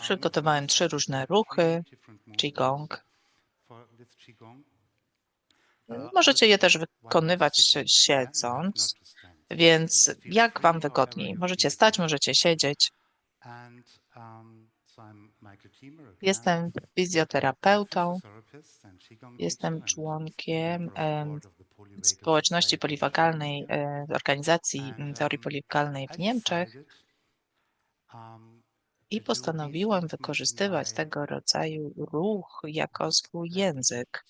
Przygotowałem trzy różne ruchy, Qigong. Możecie je też wykonywać siedząc, więc jak Wam wygodniej. Możecie stać, możecie siedzieć. Jestem fizjoterapeutą, jestem członkiem em, społeczności poliwagalnej, organizacji teorii poliwagalnej w Niemczech i postanowiłem wykorzystywać tego rodzaju ruch jako swój język.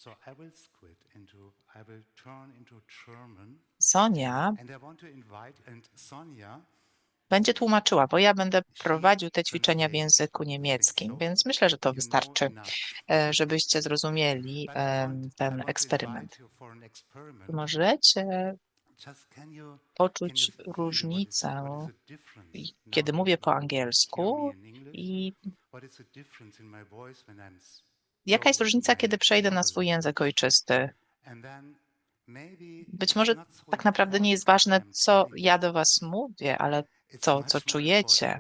Sonia będzie tłumaczyła, bo ja będę prowadził te ćwiczenia w języku niemieckim, więc myślę, że to wystarczy, e, żebyście zrozumieli ten eksperyment. Możecie poczuć różnicę, kiedy mówię po angielsku i jaka jest różnica, kiedy przejdę na swój język ojczysty. Być może tak naprawdę nie jest ważne, co ja do Was mówię, ale to, co czujecie,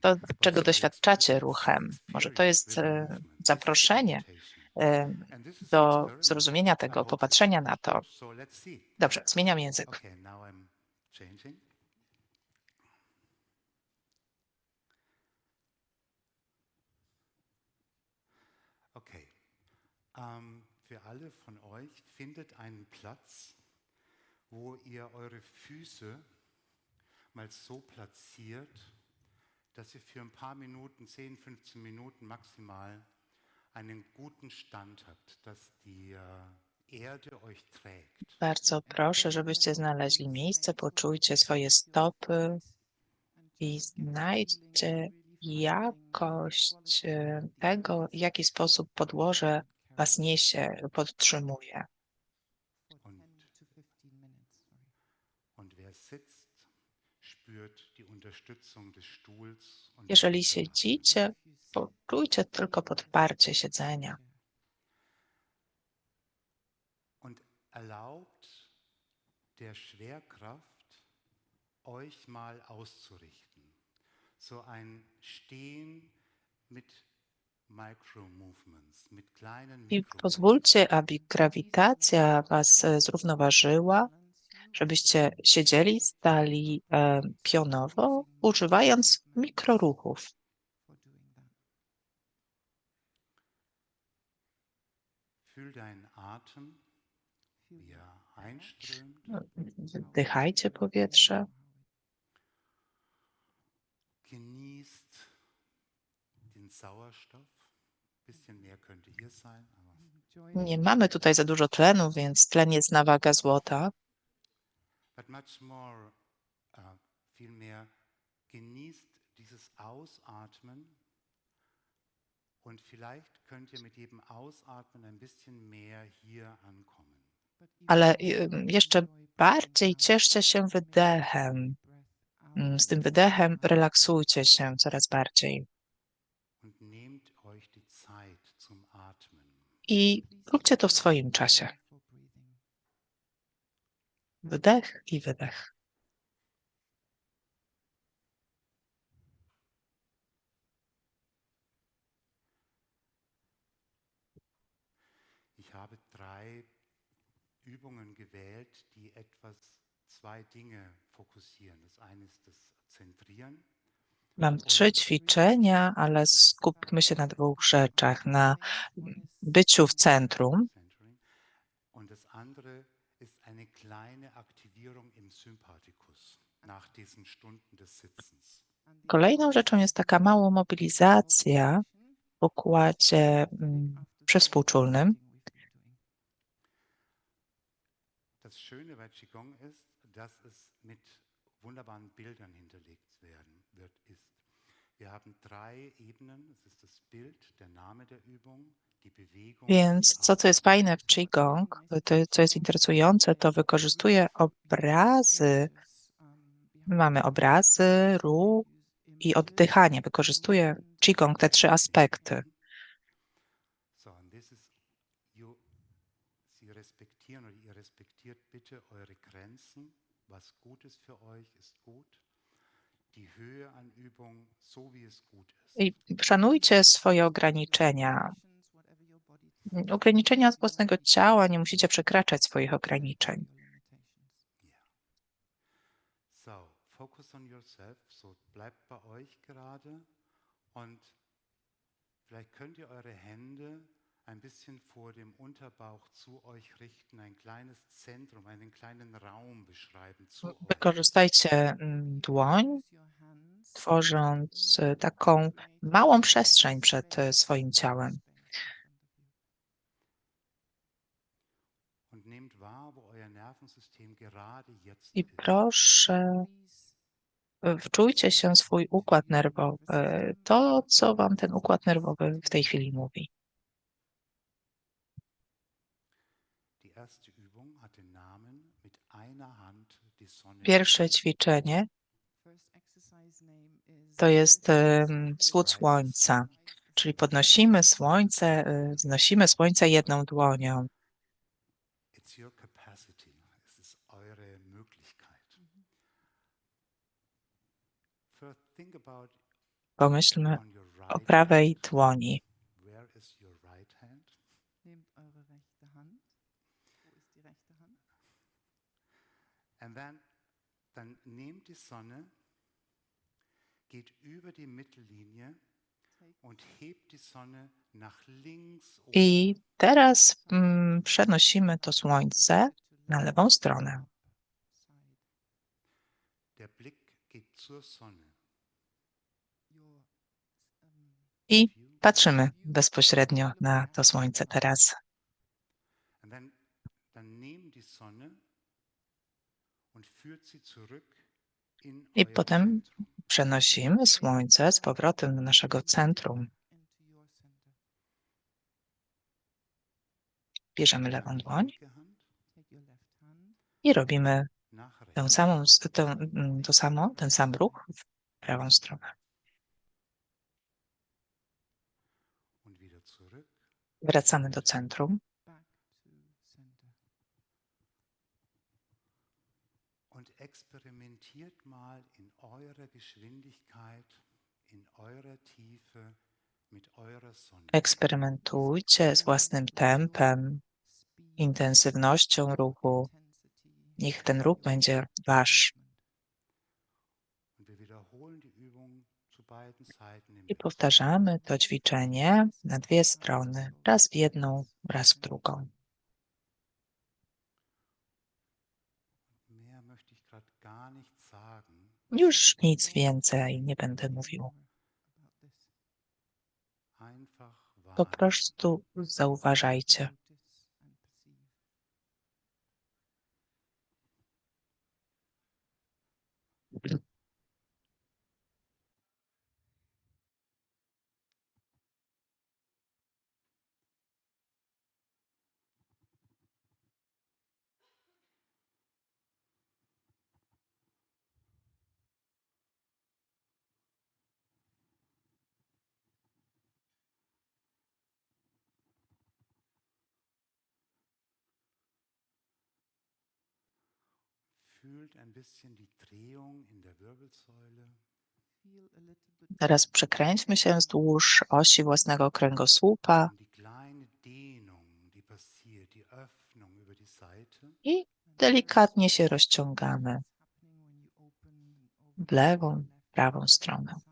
to, czego doświadczacie ruchem. Może to jest e, zaproszenie do zrozumienia tego, popatrzenia na to. Dobrze, zmieniam język. Okay. Okay. Ähm, für alle von euch findet einen Platz, wo ihr eure Füße mal so platziert, dass ihr für ein paar Minuten, 10, 15 Minuten maximal, einen guten Stand habt, dass die äh. Bardzo proszę, żebyście znaleźli miejsce, poczujcie swoje stopy i znajdźcie jakość e, tego, w jaki sposób podłoże Was niesie, podtrzymuje. Und, und wer sitzt, spürt die Unterstützung des Stuhls. Und der Jeżeli siedzicie, poczujcie tylko podparcie siedzenia. Der Schwerkraft, euch mal auszurichten. So ein Stehen mit Micro-Movements, mit kleinen I pozwólcie, aby grawitacja Was e, zrównoważyła, żebyście siedzieli, stali e, pionowo, używając mikroruchów. Einströmt. Wdychajcie powietrze, Genießt den Sauerstoff. Nie mamy tutaj za dużo tlenu, więc tlen jest na wagę złota. But much more, uh, viel mehr genießt dieses Ausatmen und vielleicht könnt ihr mit jedem Ausatmen ein bisschen mehr hier ankommen. Ale jeszcze bardziej cieszcie się wydechem. Mm, Z tym wydechem relaksujcie się coraz bardziej. I róbcie to w swoim czasie. Wdech i wydech. Ich habe drei Übungen gewählt, die etwas zwei Dinge fokussieren. Das eine ist das Zentrieren. Mam trzy ćwiczenia, ale skupmy się na dwóch rzeczach. Na byciu w centrum Ist eine kleine Aktivierung im Sympathikus nach diesen Stunden des Sitzens. Kolejną rzeczą jest taka mała mobilizacja w układzie mm, przywspółczulnym. Das Schöne bei Qigong ist, dass es mit wunderbaren Bildern hinterlegt werden wird, ist. Wir haben drei Ebenen. Es ist das Bild, der Name der Übung. Więc co, co jest fajne w Qigong, to co jest interesujące, to wykorzystuje obrazy. Mamy obrazy, ruch i oddychanie. Wykorzystuje Qigong te trzy aspekty. I szanujcie swoje ograniczenia. Ograniczenia z własnego ciała, nie musicie przekraczać swoich ograniczeń. So, focus on yourself. So, bleibt bei euch gerade und vielleicht könnt ihr eure Hände ein bisschen vor dem Unterbauch zu euch richten, ein kleines Zentrum, einen kleinen Raum beschreiben zu euch. Wykorzystajcie mm, dłoń, tworząc e, taką małą przestrzeń przed e, swoim ciałem. I proszę, wczujcie się w swój układ nerwowy, to, co wam ten układ nerwowy w tej chwili mówi. Pierwsze ćwiczenie to jest wschód słońca, czyli podnosimy słońce, e, wznosimy słońce jedną dłonią. Hand? And then, dann nehmt die Sonne, geht über die Mittellinie und hebt die Sonne nach links oben. I teraz mm, przenosimy to słońce na lewą stronę. Der Blick geht zur Sonne. Your, um, I patrzymy bezpośrednio na to słońce teraz. I potem przenosimy słońce z powrotem do naszego centrum. Bierzemy lewą dłoń i robimy tę samą, tę, to samo, ten sam ruch w prawą stronę. Und wieder zurück. Wracamy do centrum Back to center. Und experimentiert mal in eurer Geschwindigkeit, in eurer Tiefe mit eurer Sonne. eksperymentujcie z własnym tempem, intensywnością ruchu. Niech ten ruch będzie wasz. movement. Und wir wiederholen die Übung zu beiden Seiten im I powtarzamy to ćwiczenie na dwie strony, raz w jedną, raz w drugą. Już nic więcej nie będę mówił. Po prostu zauważajcie. Notice and perceive. Fühlt ein bisschen die Drehung in der Wirbelsäule. Feel a little bit Teraz przekręćmy się wzdłuż osi własnego kręgosłupa. I delikatnie się rozciągamy w lewą, prawą stronę.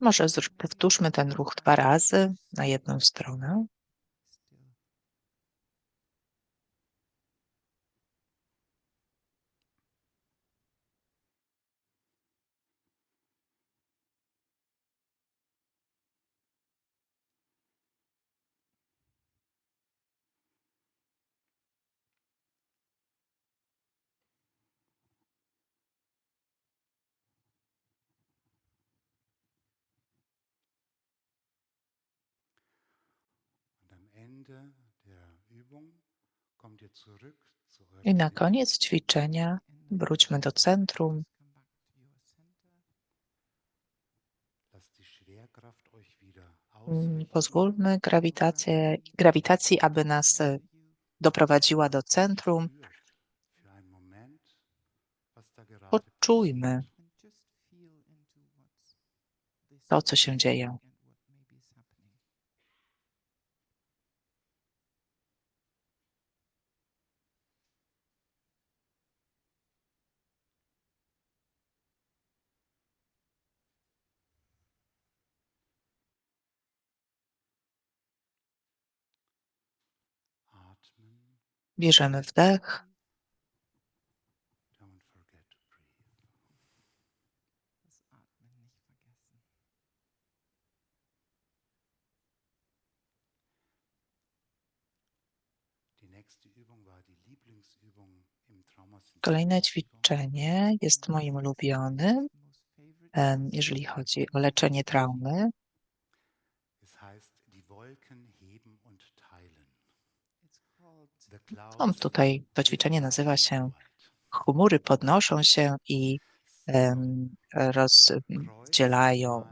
Może powtórzmy ten ruch dwa razy na jedną stronę. Still. Und am Ende der Übung kommt ihr zurück zu eurem I na koniec ćwiczenia wróćmy do centrum Mm. Pozwólmy grawitację, grawitacji, aby nas e, doprowadziła do centrum. This to, co się dzieje. Lieblingsübung im Kolejne ćwiczenie jest moim ulubionym, jeżeli chodzi o leczenie traumy. The No, tutaj to ćwiczenie nazywa się chmury podnoszą się i em, rozdzielają.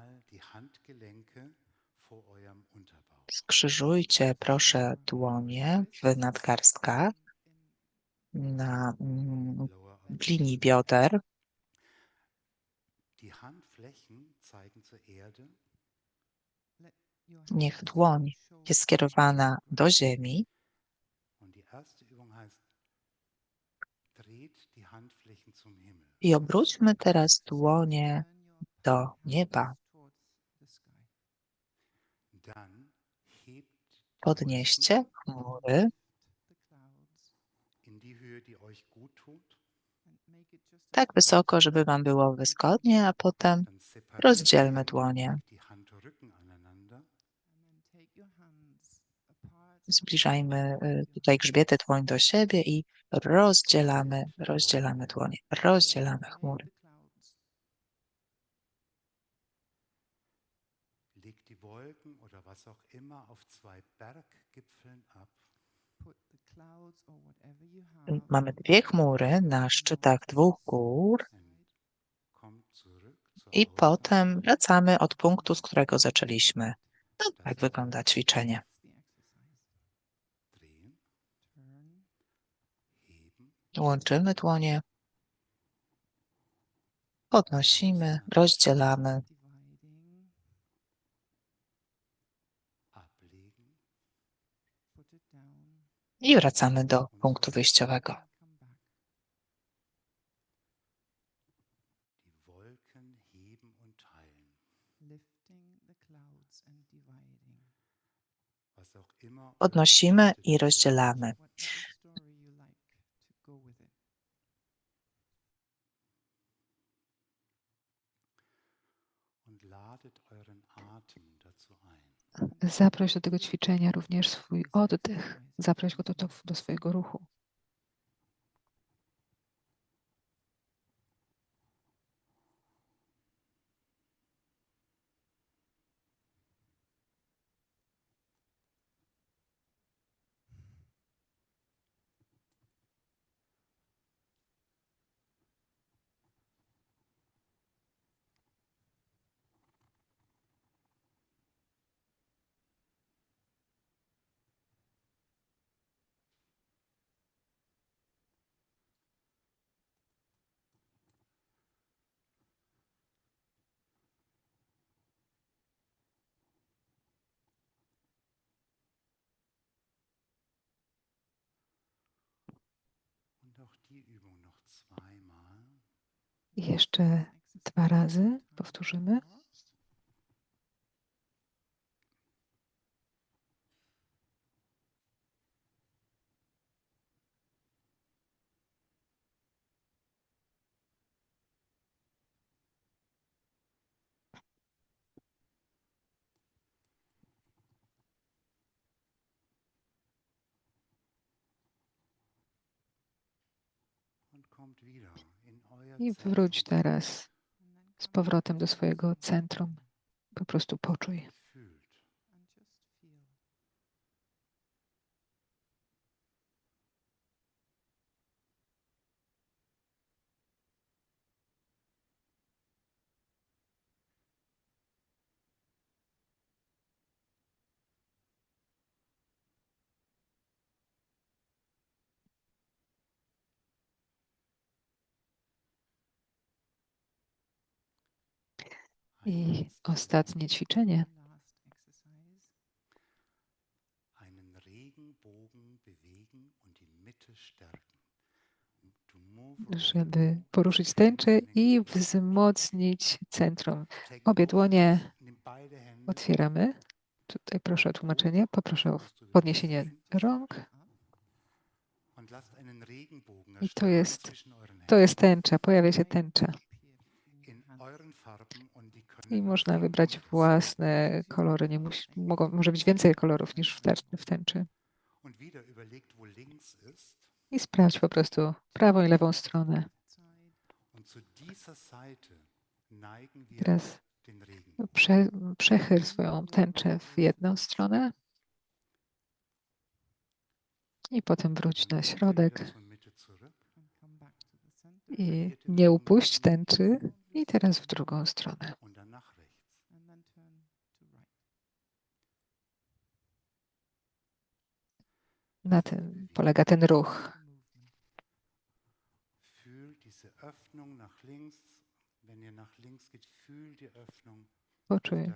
Skrzyżujcie proszę dłonie w nadgarstkach na, mm, linii bioder. Niech dłoń jest skierowana do ziemi Und die erste Übung heißt, dreht die Handflächen zum Himmel. I obróćmy teraz dłonie do nieba. Podnieście chmury tak wysoko, żeby Wam było wygodnie, a potem rozdzielmy dłonie. Zbliżajmy y, tutaj grzbiety dłoń do siebie i rozdzielamy, rozdzielamy dłonie, rozdzielamy chmury. Mamy dwie chmury na szczytach dwóch gór i potem wracamy od punktu, z którego zaczęliśmy. No, tak wygląda ćwiczenie. Łączymy dłonie, podnosimy, rozdzielamy, i wracamy do punktu wyjściowego. and come back Zaproś do tego ćwiczenia również swój oddech. Zaproś go do, do, swojego ruchu. Jeszcze dwa razy powtórzymy. Und kommt wieder in euer I wróć teraz z powrotem do swojego centrum. Po prostu poczuj. I ostatnie ćwiczenie. Żeby poruszyć tęczę i wzmocnić centrum. Obie dłonie otwieramy. Tutaj proszę o tłumaczenie. Poproszę o podniesienie rąk. I to jest- To jest tęcza, pojawia się tęcza. I można wybrać własne kolory. Nie musi, mogą, może być więcej kolorów niż w, tęcz- w tęczy. I sprawdź po prostu prawą i lewą stronę. Teraz prze, przechyl swoją tęczę w jedną stronę i potem wróć na środek i nie upuść tęczy i teraz w drugą stronę. und dann nach rechts. And then turn to right. Na tym polega ten ruch. Poczuj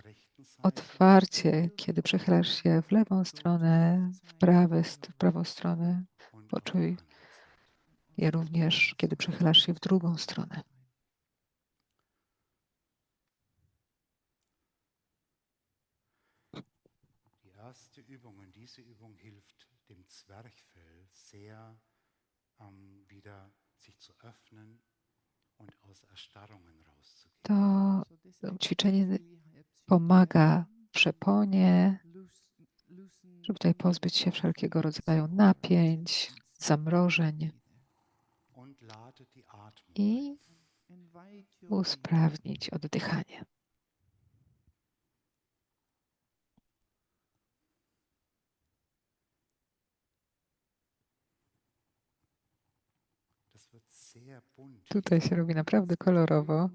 otwarcie, kiedy przechylasz się w lewą stronę, w, prawy, w prawą stronę. poczuj. I również, kiedy przechylasz się w drugą stronę. Erste Übung und diese Übung hilft dem Zwerchfell sehr, ähm, wieder sich zu öffnen und aus Erstarrungen rauszugehen. To ćwiczenie pomaga przeponie, żeby tutaj pozbyć się wszelkiego rodzaju napięć, zamrożeń i usprawnić oddychanie. Das wird sehr bunt. Tutaj się robi naprawdę kolorowo.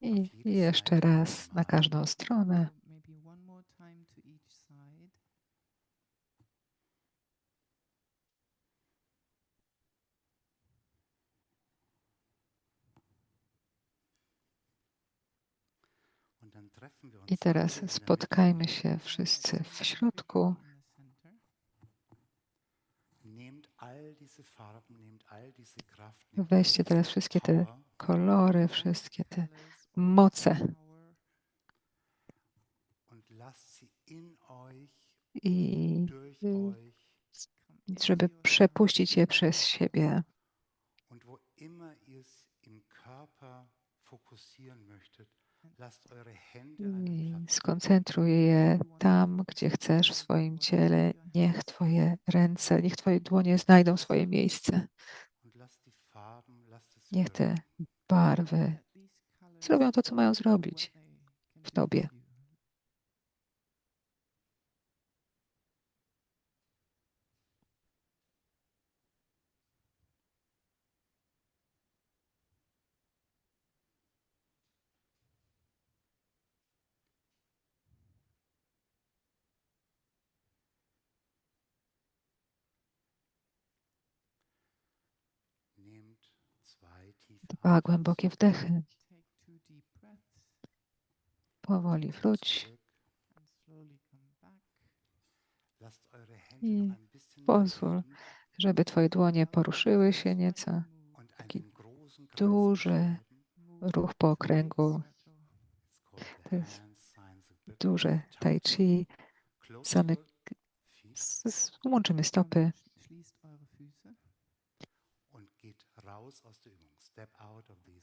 I jeszcze raz na każdą stronę. I teraz spotkajmy się wszyscy w środku. Weźcie teraz wszystkie te kolory, wszystkie te moce i żeby przepuścić je przez siebie. Skoncentruj je tam, gdzie chcesz w swoim ciele. Niech Twoje ręce, niech Twoje dłonie znajdą swoje miejsce. Niech te barwy zrobią to, co mają zrobić w tobie. with you. Nehmt zwei tiefe Dwa głębokie wdechy. Powoli wróć I pozwól, żeby Twoje dłonie poruszyły się nieco. taki duży ruch po okręgu, To jest duże tai chi. S- Łączymy stopy Step out of these